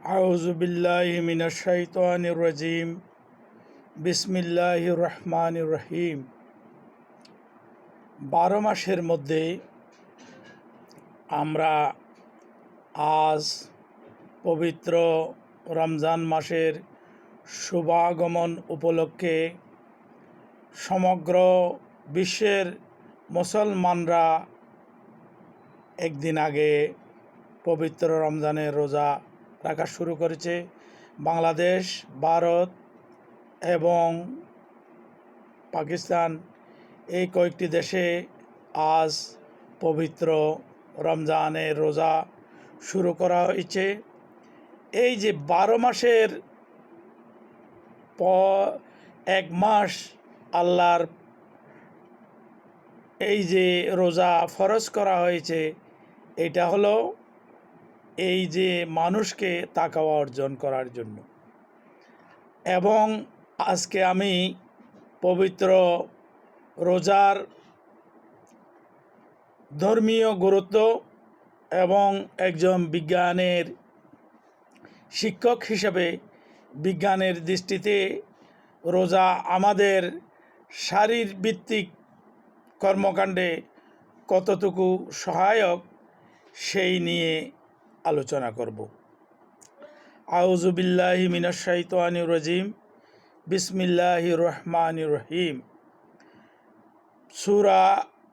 আউজুবিল্লাহ মিনাশাইতান রাজিম। বিসমিল্লাহ রহমান রহিম। বারো মাসের মধ্যে আমরা আজ পবিত্র রমজান মাসের শুভাগমন উপলক্ষে সমগ্র বিশ্বের মুসলমানরা একদিন আগে পবিত্র রমজানের রোজা রাখা শুরু করেছে। বাংলাদেশ, ভারত এবং পাকিস্তান এই কয়েকটি দেশে আজ পবিত্র রমজানের রোজা শুরু করা হয়েছে। এই যে বারো মাসের প এক মাস আল্লাহর এই যে রোজা ফরজ করা হয়েছে, এটা হলো এই যে মানুষকে তাকাওয়া অর্জন করার জন্য। এবং আজকে আমি পবিত্র রোজার ধর্মীয় গুরুত্ব এবং একজন বিজ্ঞানের শিক্ষক হিসেবে বিজ্ঞানের দৃষ্টিতে রোজা আমাদের শারীরভিত্তিক কর্মকাণ্ডে কতটুকু সহায়ক, সেই নিয়ে আলোচনা করব। আউজুবিল্লাহি মিনাশাইতানির রাজিম বিসমিল্লাহ রহমান রহিম সুরা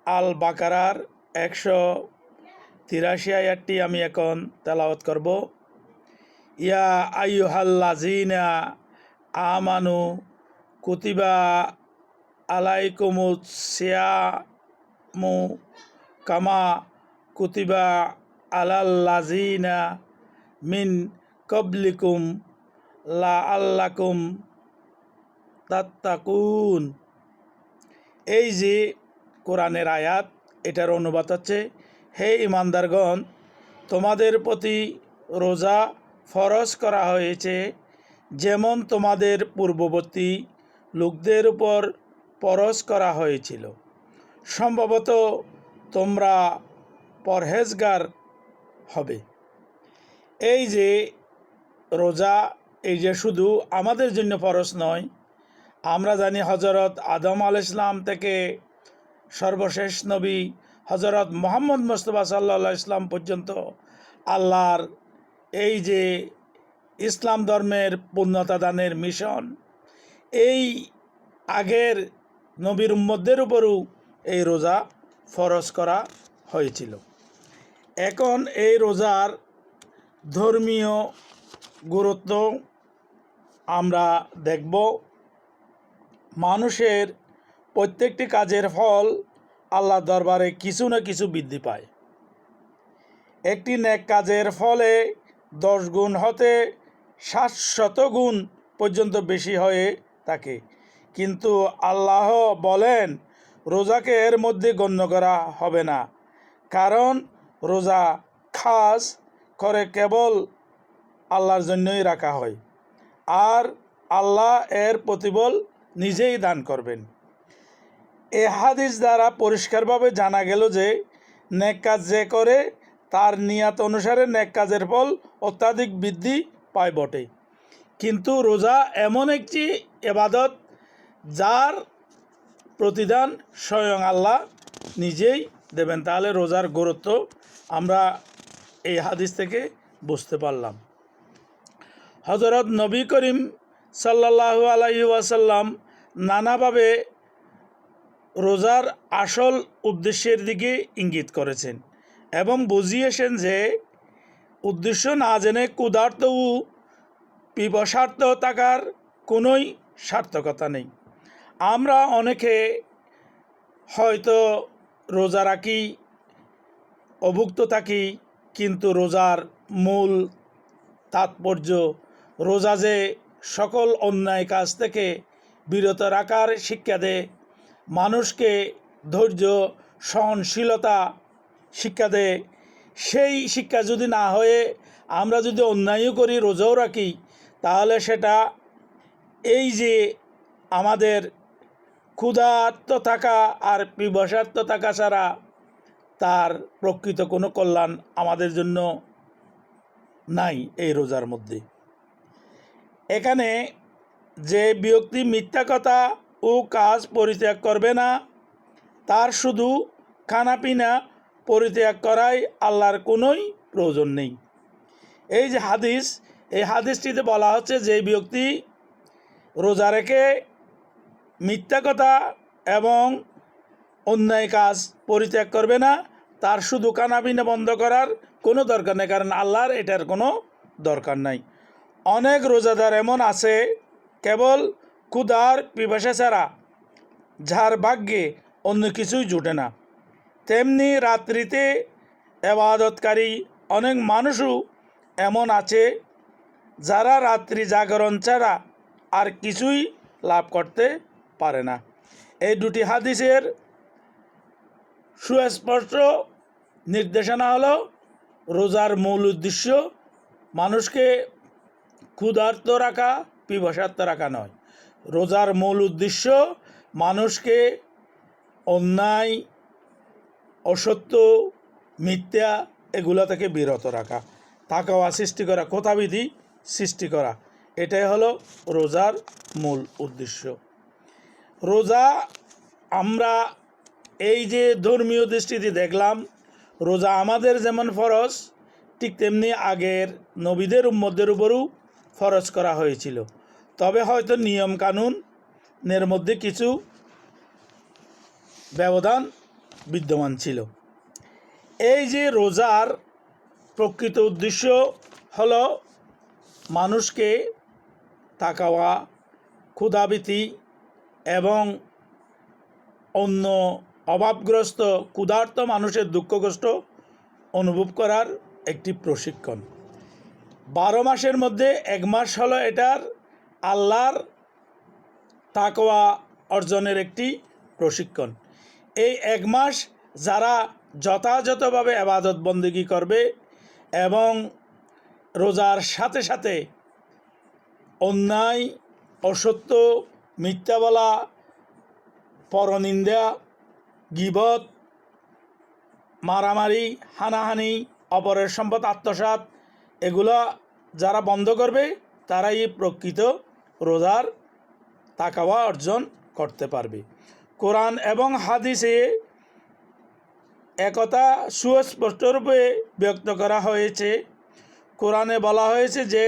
আল বাকারার একশো তিরাশি আয়াতটি আমি এখন তেলাওয়াত করব। ইয়া আইয়ুহাল্লাজিনা আমানু কুতিবা আলাইকুমুস সিয়ামু কামা কুতিবা আলাল্লাজিনা মিন কবলিকুম লা আল্লাকুম তাত্তাকুন। এই যে কোরআনের আয়াত, এটার অনুবাদ হচ্ছে, হে ইমানদারগণ তোমাদের প্রতি রোজা ফরজ করা হয়েছে, যেমন তোমাদের পূর্ববর্তী লোকদের উপর পরশ করা হয়েছিল। সম্ভবত তোমরা পরহেজগার হবে। এই যে রোজা, এই যে শুধু আমাদের জন্য ফরজ নয়, আমরা জানি হজরত আদম আল ইসলাম থেকে সর্বশেষ নবী হজরত মোহাম্মদ মোস্তফা সাল্লা ইসলাম পর্যন্ত আল্লাহর এই যে ইসলাম ধর্মের পূর্ণতা দানের মিশন, এই আগের নবীর উম্মদের উপরও এই রোজা ফরজ করা হয়েছিল। এখন এই রোজার ধর্মীয় গুরুত্ব আমরা দেখব। মানুষের প্রত্যেকটি কাজের ফল আল্লাহ দরবারে কিছু না কিছু বৃদ্ধি পায়। একটি নেক কাজের ফলে দশ গুণ হতে সাতশত গুণ পর্যন্ত বেশি হয়ে থাকে। কিন্তু আল্লাহ বলেন, রোজাকে এর মধ্যে গণ্য করা হবে না। কারণ রোজা খাস করে কেবল আল্লাহর জন্যই রাখা হয়। আর আল্লাহ এর প্রতিবল নিজেই দান করবেন। এ হাদিস দ্বারা পরিষ্কারভাবে জানা গেল যে, নেক কাজ যে করে, তার নিয়াত অনুসারে নেক কাজের ফল অত্যাধিক বৃদ্ধি পায় বটে। কিন্তু রোজা এমন একটি এবাদত যার প্রতিদান স্বয়ং আল্লাহ নিজেই দেবেন। তাহলে রোজার গুরুত্ব আমরা এই হাদিস থেকে বুঝতে পারলাম। হজরত নবী করিম সাল্লাল্লাহু আলাইহি ওয়াসাল্লাম নানাভাবে রোজার আসল উদ্দেশ্যের দিকে ইঙ্গিত করেছেন এবং বুঝিয়েছেন যে উদ্দেশ্য না জেনে ক্ষুধার্ত ও পিপসার্থ থাকার কোনোই সার্থকতা নেই। আমরা অনেকে হয়তো রোজা রাখি অভুক্ত থাকি কিন্তু রোজার মূল তাৎপর্য রোজা যে সকল অন্যায় কাজ থেকে বিরত রাখার শিক্ষা দেয় মানুষকে ধৈর্য, সহনশীলতা শিক্ষা দেয় সেই শিক্ষা যদি না হয়ে আমরা যদি অন্যায়ও করি, রোজাও রাখি, তাহলে সেটা এই যে আমাদের ক্ষুধার্ত থাকা আর পিবসার্থ থাকা ছাড়া তার প্রকৃত কোনো কল্যাণ আমাদের জন্য নাই এই রোজার মধ্যে। এখানে যে ব্যক্তি মিথ্যা কথা ও কাজ পরিত্যাগ করবে না, তার শুধু খানাপিনা পরিত্যাগ করাই আল্লাহর কোনোই প্রয়োজন নেই। এই যে হাদিস, এই হাদিসটিতে বলা হচ্ছে যে ব্যক্তি রোজা রেখে মিথ্যা কথা এবং অন্যায় কাজ পরিত্যাগ করবে না, তার শুধু কানাবিনা বন্ধ করার কোনো দরকার নেই, কারণ আল্লাহর এটার কোনো দরকার নাই। অনেক রোজাদার এমন আছে, কেবল ক্ষুধার পিপাসা ছাড়া, যার ভাগ্যে অন্য কিছুই জুটে না। তেমনি রাত্রিতে এবাদতকারী অনেক মানুষও এমন আছে, যারা রাত্রি জাগরণ ছাড়া আর কিছুই লাভ করতে পারে না। এই দুটি হাদিসের সুস্পষ্ট নির্দেশনা হলো রোজার মূল উদ্দেশ্য মানুষকে ক্ষুধার্ত রাখা পিপাসার্থ রাখা নয়। রোজার মূল উদ্দেশ্য মানুষকে অন্যায়, অসত্য, মিথ্যা এগুলো থেকে বিরত রাখা, তাকাওয়া সৃষ্টি করা, কথাবিধি সৃষ্টি করা, এটাই হলো রোজার মূল উদ্দেশ্য। রোজা আমরা এই যে ধর্মীয় দৃষ্টিতে দেখলাম, রোজা আমাদের যেমন ফরজ, ঠিক তেমনি আগের নবীদের উম্মদের উপরও ফরজ করা হয়েছিল। তবে হয়তো নিয়ম কানুনের মধ্যে কিছু ব্যবধান বিদ্যমান ছিল। এই যে রোজার প্রকৃত উদ্দেশ্য হল মানুষকে তাকাওয়া, ক্ষুধাবৃতি এবং অন্য অভাবগ্রস্ত, ক্ষুধার্ত মানুষের দুঃখ কষ্ট অনুভব করার একটি প্রশিক্ষণ। বারো মাসের মধ্যে এক মাস হলো এটার আল্লাহর তাকোয়া অর্জনের একটি প্রশিক্ষণ। এই এক মাস যারা যথাযথভাবে আবাদত বন্দেগী করবে এবং রোজার সাথে সাথে অন্যায়, অসত্য, মিথ্যা বলা, পরনিন্দা গিবত, মারামারি, হানাহানি, অপরের সম্পদ, আত্মসাৎ, এগুলো যারা বন্ধ করবে, তারাই প্রকৃত রোজার তাকাওয়া অর্জন করতে পারবে। কোরআন এবং হাদিসে একতা সুস্পষ্টরূপে ব্যক্ত করা হয়েছে। কোরআনে বলা হয়েছে যে,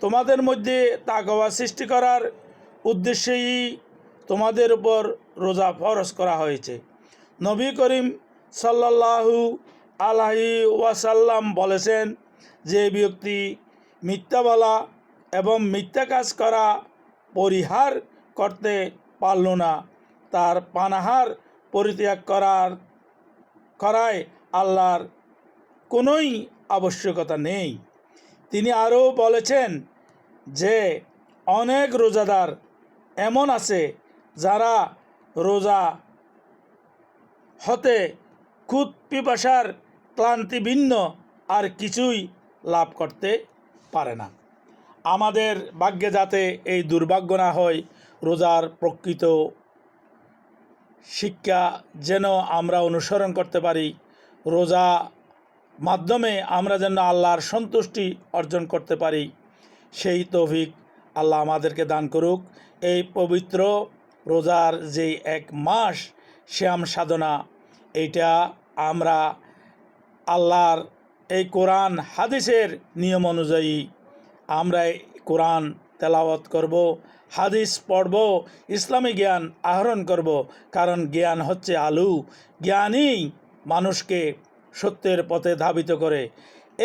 তোমাদের মধ্যে তাকওয়া সৃষ্টি করার উদ্দেশ্যেই তোমাদের উপর রোজা ফরজ করা হয়েছে। নবী করিম সাল্লাল্লাহু আলাহি ওয়াসাল্লাম বলেছেন যে ব্যক্তি মিথ্যা বলা এবং মিথ্যা কাজ করা পরিহার করতে পারল না, তার পানাহার পরিত্যাগ করার, করায় আল্লাহর কোনোই আবশ্যকতা নেই। তিনি আরও বলেছেন যে অনেক রোজাদার এমন আছে যারা রোজা হতে খুদ পিপাসার ক্লান্তি ভিন্ন আর কিছুই লাভ করতে পারে না। আমাদের ভাগ্যে যাতে এই দুর্ভাগ্য না হয়, রোজার প্রকৃত শিক্ষা যেন আমরা অনুসরণ করতে পারি, রোজা মাধ্যমে আমরা যেন আল্লাহর সন্তুষ্টি অর্জন করতে পারি, সেই তৌফিক আল্লাহ আমাদেরকে দান করুক। এই পবিত্র রোজার যে এক মাস, শ্যাম সাধনা এইটা আমরা আল্লাহর এই কোরআন, হাদিসের নিয়ম অনুযায়ী আমরা কোরআন তেলাওয়াত করব, হাদিস পড়ব, ইসলামী জ্ঞান আহরণ করব। কারণ জ্ঞান হচ্ছে আলু। জ্ঞানই মানুষকে সত্যের পথে ধাবিত করে।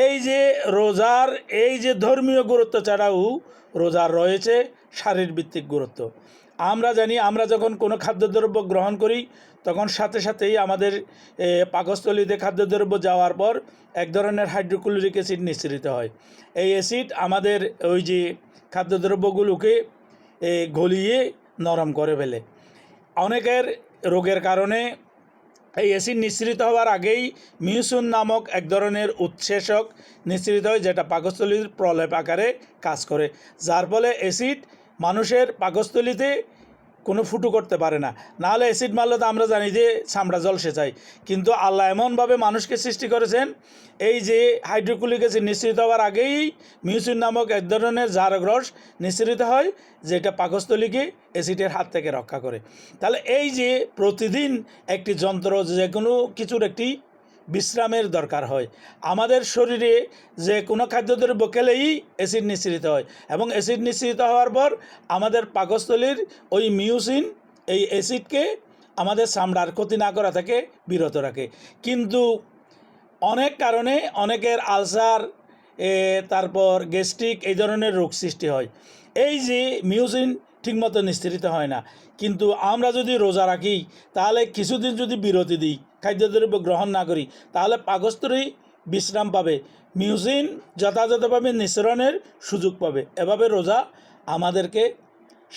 এই যে রোজার, এই যে ধর্মীয় গুরুত্ব ছাড়াও রোজার রয়েছে, শারীরভিত্তিক গুরুত্ব। আমরা জানি, আমরা যখন কোনো খাদ্যদ্রব্য গ্রহণ করি, তখন সাথে সাথেই আমাদের পাকস্থলীতে খাদ্যদ্রব্য যাওয়ার পর এক ধরনের হাইড্রোক্লোরিক অ্যাসিড নিঃসৃত হয়। এই অ্যাসিড আমাদের ওই যে খাদ্যদ্রব্যগুলোকে গলিয়ে নরম করে ফেলে। অনেকের রোগের কারণে এই অ্যাসিড নিঃসৃত হওয়ার আগেই মিউসুন নামক এক ধরনের উৎসেচক নিঃসৃত হয়, যেটা পাকস্থলীর প্রলেপ আকারে কাজ করে। যার ফলে অ্যাসিড মানুষের পাকস্থলীতে কোনো ফুটো করতে পারে না। নাহলে অ্যাসিড মারলে তো আমরা জানি যে চামড়া জল চাই কিন্তু আল্লাহ এমনভাবে মানুষকে সৃষ্টি করেছেন, এই যে হাইড্রোক্লিক অ্যাসিড নিঃসৃত হওয়ার আগেই মিউসিন নামক এক ধরনের জারক রস নিঃসৃত হয়, যেটা পাকস্থলীকে অ্যাসিডের হাত থেকে রক্ষা করে। তাহলে এই যে প্রতিদিন একটি যন্ত্র, যে কোনো কিছুর একটি বিশ্রামের দরকার হয়। আমাদের শরীরে যে কোনো খাদ্যদ্রব্য খেলেই অ্যাসিড নিঃসৃত হয় এবং অ্যাসিড নিঃসৃত হওয়ার পর আমাদের পাকস্থলীর ওই মিউসিন, এই অ্যাসিডকে আমাদের চামড়ার ক্ষতি না করা থেকে বিরত রাখে। কিন্তু অনেক কারণে অনেকের আলসার তারপর গ্যাস্ট্রিক এই ধরনের রোগ সৃষ্টি হয়। এই যে মিউজিন ঠিকমতো নিঃসৃত হয় না। কিন্তু আমরা যদি রোজা রাখি, তাহলে কিছুদিন যদি বিরতি দিই খাদ্যদ্রব্য গ্রহণ না করি, তাহলে পাকস্থলী বিশ্রাম পাবে। মিউজিন যথাযথভাবে নিঃসরণের সুযোগ পাবে। এভাবে রোজা আমাদেরকে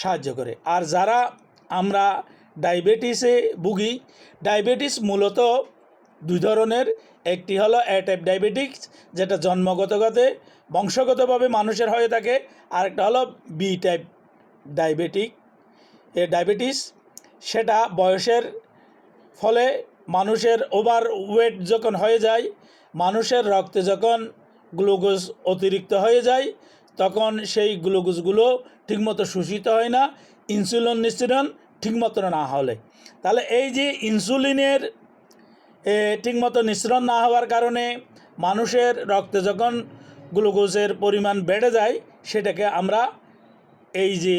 সাহায্য করে। আর যারা আমরা ডায়াবেটিসে ভুগি, ডায়াবেটিস মূলত দুই ধরনের। একটি হলো এ ডায়াবেটিক্স যেটা জন্মগতগতে বংশগতভাবে মানুষের হয়ে থাকে। আরেকটা হলো বি টাইপ ডায়াবেটিক এ ডায়াবেটিস, সেটা বয়সের ফলে মানুষের ওভার ওয়েট যখন হয়ে যায়, মানুষের রক্তে যখন গ্লুকোজ অতিরিক্ত হয়ে যায়, তখন সেই গ্লুকোজগুলো ঠিকমতো শোষিত হয় না ইনসুলিন নিঃসরণ ঠিকমতো না হলে। তাহলে এই যে ইনসুলিনের ঠিকমতো নিঃসরণ না হওয়ার কারণে মানুষের রক্তে যখন গ্লুকোজের পরিমাণ বেড়ে যায়, সেটাকে আমরা এই যে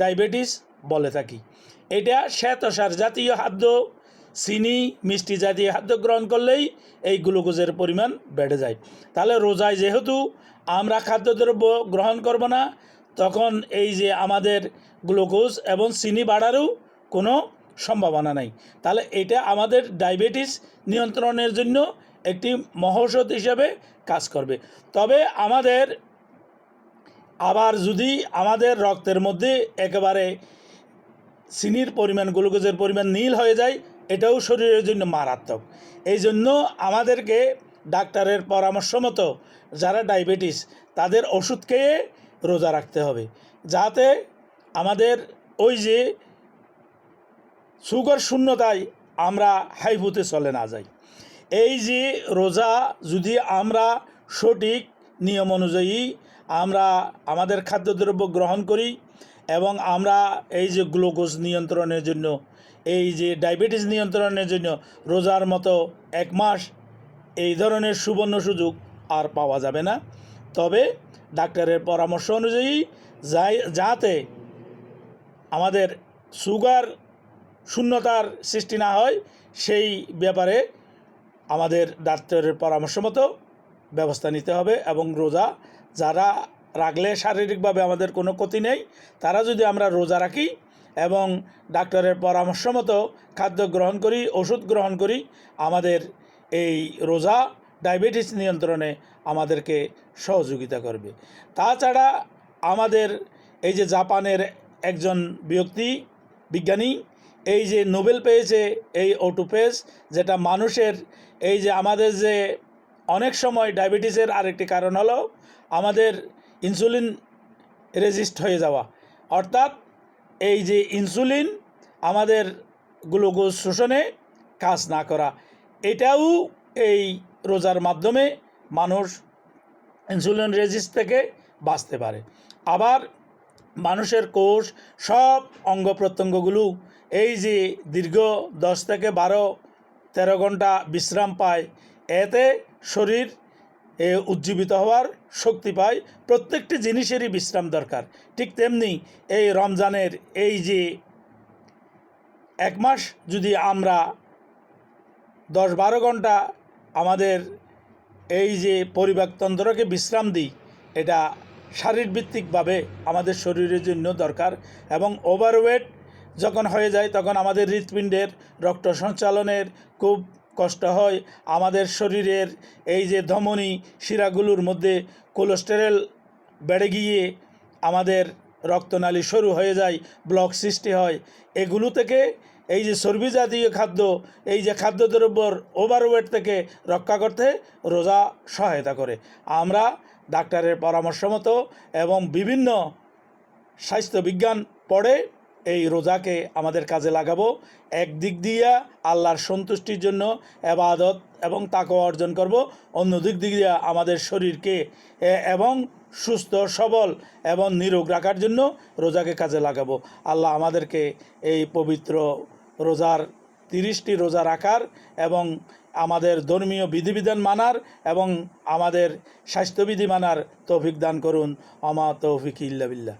ডায়াবেটিস বলে থাকি। এটা শ্বেতসার জাতীয় খাদ্য চিনি, মিষ্টি জাতীয় খাদ্য গ্রহণ করলেই এই গ্লুকোজের পরিমাণ বেড়ে যায়। তাহলে রোজায় যেহেতু আমরা খাদ্যদ্রব্য গ্রহণ করব না, তখন এই যে আমাদের গ্লুকোজ এবং চিনি বাড়ারও কোনো সম্ভাবনা নাই। তাহলে এটা আমাদের ডায়াবেটিস নিয়ন্ত্রণের জন্য একটি মহৌষধ হিসেবে কাজ করবে। তবে আমাদের আবার যদি আমাদের রক্তের মধ্যে একেবারে চিনির পরিমাণ, গ্লুকোজের পরিমাণ নীল হয়ে যায় এটাও শরীরের জন্য মারাত্মক। এই জন্য আমাদেরকে ডাক্তারের পরামর্শ মতো যারা ডায়াবেটিস, তাদের ওষুধ খেয়ে রোজা রাখতে হবে। যাতে আমাদের ওই যে সুগার শূন্যতায় আমরা হাইপুতে চলে না যাই। এই যে রোজা যদি আমরা সঠিক নিয়ম অনুযায়ী আমরা আমাদের খাদ্যদ্রব্য গ্রহণ করি এবং আমরা এই যে গ্লুকোজ নিয়ন্ত্রণের জন্য এই যে ডায়াবেটিস নিয়ন্ত্রণের জন্য রোজার মতো এক মাস এই ধরনের সুবর্ণ সুযোগ আর পাওয়া যাবে না। তবে ডাক্তারের পরামর্শ অনুযায়ী যাই যাতে আমাদের সুগার শূন্যতার সৃষ্টি না হয়, সেই ব্যাপারে আমাদের ডাক্তারের পরামর্শ মতো ব্যবস্থা নিতে হবে এবং রোজা যারা রাখলে শারীরিকভাবে আমাদের কোনো ক্ষতি নেই, তারা যদি আমরা রোজা রাখি এবং ডাক্তারের পরামর্শ মতো খাদ্য গ্রহণ করি, ওষুধ গ্রহণ করি। আমাদের এই রোজা ডায়াবেটিস নিয়ন্ত্রণে আমাদেরকে সহযোগিতা করবে। তাছাড়া আমাদের এই যে জাপানের একজন ব্যক্তি, বিজ্ঞানী, এই যে নোবেল পেয়েছে এই ওটুপেস যেটা মানুষের এই যে আমাদের যে অনেক সময় ডায়াবেটিসের আরেকটি কারণ হলো আমাদের ইনসুলিন রেজিস্ট হয়ে যাওয়া। অর্থাৎ এই যে ইনসুলিন আমাদের গ্লুকোজ শোষণে কাজ না করা, এটাও এই রোজার মাধ্যমে মানুষ ইনসুলিন রেজিস্ট থেকে বাঁচতে পারে। আবার মানুষের কোষ সব অঙ্গ প্রত্যঙ্গগুলো এই যে দীর্ঘ দশ থেকে বারো, তেরো ঘণ্টা বিশ্রাম পায়, এতে শরীর উজ্জীবিত হওয়ার শক্তি পায়। প্রত্যেকটি জিনিসেরই বিশ্রাম দরকার। ঠিক তেমনি এই রমজানের এই যে এক মাস যদি আমরা দশ বারো ঘণ্টা আমাদের এই যে পরিবাকতন্ত্রকে বিশ্রাম দিই, এটা শারীরভিত্তিকভাবে আমাদের শরীরের জন্য দরকার এবং ওভারওয়েট যখন হয়ে যায়, তখন আমাদের হৃৎপিণ্ডের রক্ত সঞ্চালনের খুব কষ্ট হয়। আমাদের শরীরের এই যে ধমনী শিরাগুলোর মধ্যে কোলেস্টেরল বেড়ে গিয়ে আমাদের রক্তনালী সরু হয়ে যায়, ব্লক সৃষ্টি হয়। এগুলো থেকে এই যে চর্বি জাতীয় খাদ্য, এই যে খাদ্যদ্রব্যর ওভারওয়েট থেকে রক্ষা করতে রোজা সহায়তা করে। আমরা ডাক্তারের পরামর্শ মতো এবং বিভিন্ন স্বাস্থ্য বিজ্ঞান পড়ে এই রোজাকে আমাদের কাজে লাগাবো। একদিক দিয়া আল্লাহর সন্তুষ্টির জন্য এবাদত এবং তাকে অর্জন করব। অন্য দিক দিয়া আমাদের শরীরকে এবং সুস্থ, সবল এবং নিরোগ রাখার জন্য রোজাকে কাজে লাগাবো। আল্লাহ আমাদেরকে এই পবিত্র রোজার, তিরিশটি রোজা রাখার এবং আমাদের ধর্মীয় বিধিবিধান মানার এবং আমাদের স্বাস্থ্যবিধি মানার তৌফিক দান করুন। আমা তৌফিক ইল্লা বিল্লাহ।